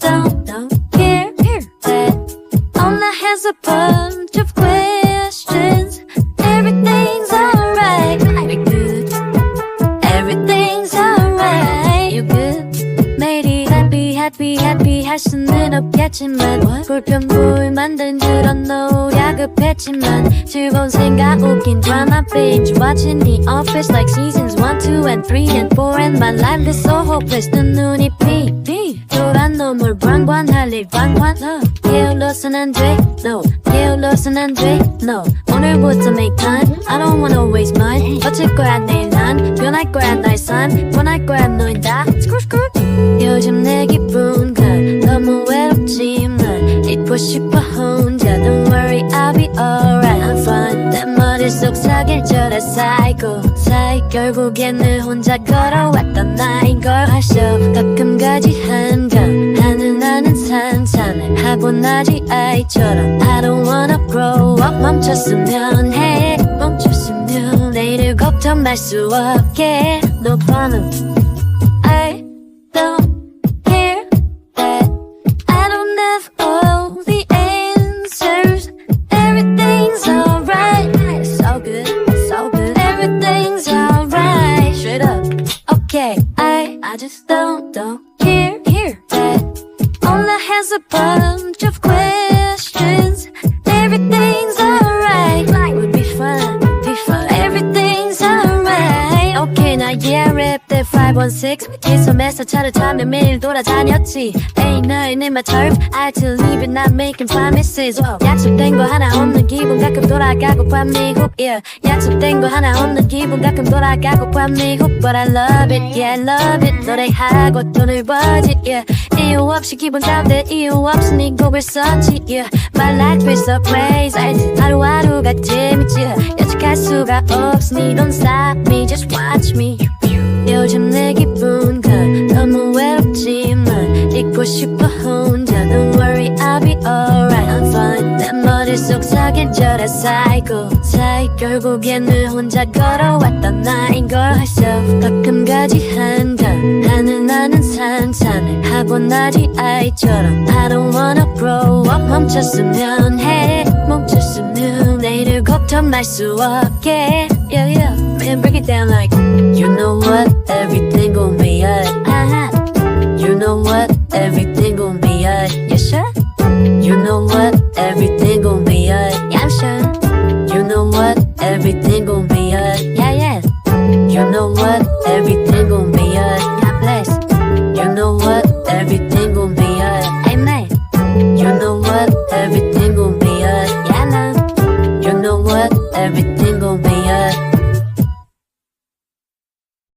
don't, don't care that all I has a bunch of questions. Everything's alright. You're good. Everything's alright. You're good. 매일이 happy, happy, happy 할 수는 없겠지만 불평불 만든 그런 노력을 했지만 즐거운 생각 웃긴 드라마 binge watching the office like seasons 1, 2 and 3 and 4 and my life is so hopeless 눈눈이 삐삐 또란 놈을 방관할 일 방관 게을러선 안돼 no 게을러선 안돼 no 오늘부터 make time I don't wanna waste mine 어쩔 거야 내일 난 변할 거야 나의 삶 변할 거야 너희 다 스쿨 스쿨 요즘 내 기분 그 너무 외롭지만 잊고 싶어 혼 머릿속 사길절에 쌓이고 쌓이 결국엔 늘 혼자 걸어왔던 나인 걸 아셔. 가끔 가지 한강 하늘 나는 상상을 하고 나지 아이처럼. I don't wanna grow up 멈췄으면 해 멈췄으면. 내일을 걱정할 수 없게. Problem. I I just don't don't care here that all I has a bunch of questions. That 516 기섬에서 차를 타며 매일 돌아다녔지 Ain't nothing in my turf I to leave it not making promises. 약속된 거 하나 없는 기분 가끔 돌아가고 밤미국 yeah. 약속된 거 하나 없는 기분 가끔 돌아가고 밤미국 But I love it yeah love it 노래하고 돈을 벌지 yeah. 이유 없이 기분 다운돼 이유 없으니 곡을 썼지 yeah. My life is a praise 알지 하루하루가 재밌지 예측할 수가 없으니 Don't stop me just watch me 잊고 싶어 혼자 Don't worry I'll be alright I'm fine 내 머릿속 사계절에 쌓이고 쌓이 결국엔 늘 혼자 걸어왔던 나인 걸 알죠 가끔 가지 한강 하늘 나는 상상을 하고 나지 아이처럼 I don't wanna grow up 멈췄으면 해 멈췄으면 내일을 걱정할 수 없게 Yeah yeah Man break it down like You know what everything gon' be alright